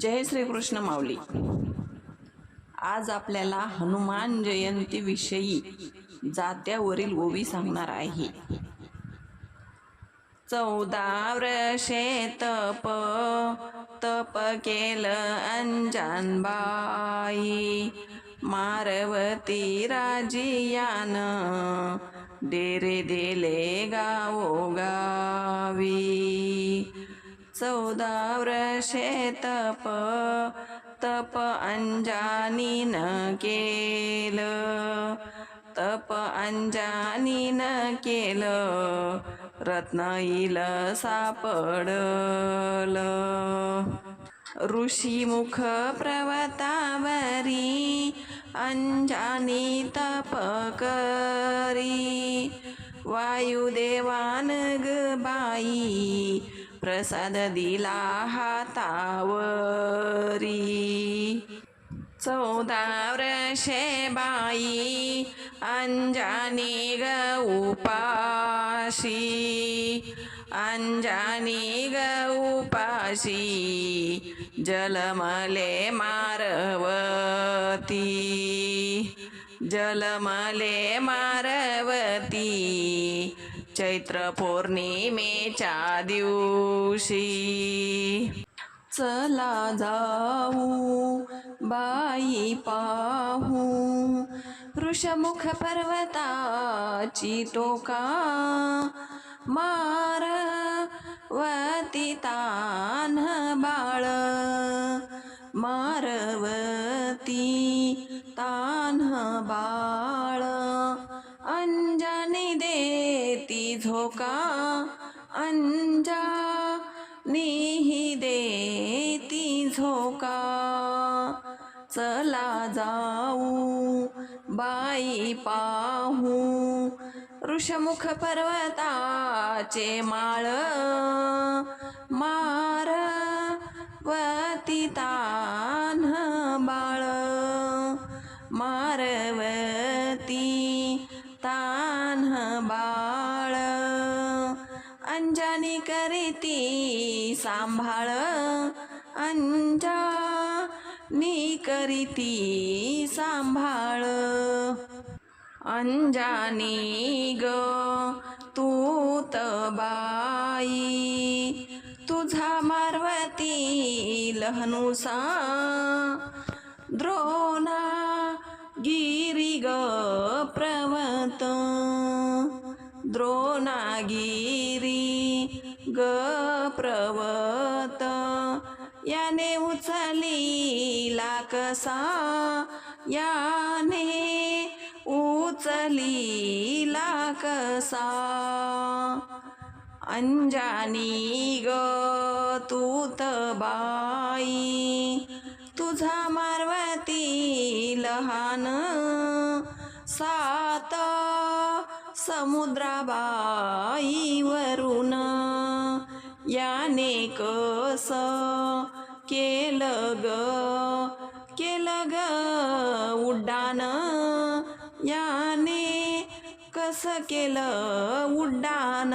जय श्रीकृष्ण माऊली. आज आपल्याला हनुमान जयंतीविषयी जात्यावरील ओवी सांगणार आहे. चौदा वर्षे तप तप केलं अंजानबाई मारवती राजियान डेरे दिले गावोगावी. चौदा वर्षे तप तप अंजानीनं केलं. तप अंजानीनं केलं रत्नाईल सापडलं. ऋषिमुख प्रवतावरी अंजानी तप करी. वायुदेवान ग बाई प्रसाद दिला हातावरी. चौदा वर्षे बाई अंजानी ग उपाशी. अंजानी ग उपाशी जलमले मारवती. जलमले मारवती. चैत्र पौर्णिमेच्या दिवशी चला जाऊ बाई पाहू. वृषमुख पर्वताची टोका मारवती तान बाळ. मार झोका अंजा निही देती झोका. चला जाऊ बाई पाहू ऋषमुख पर्वताचे माळ मार वती तान बाळ मारव अंजानी करीती सांभाळ. अंजनी करीती सांभाळ. अंजानी ग तू बाई. तुझा मारवती लहनुसा. द्रोणा गिरी ग प्रवत. द्रोणागिरी ग प्रवत याने उचलीला कसा याने उचलीला कसा अंजानी ग तूत बाई तुझा मारवती लहान सात समुद्राबाईवरून याने कस केलं ग? केलं ग उड्डाण? याने कसं केलं उड्डाण?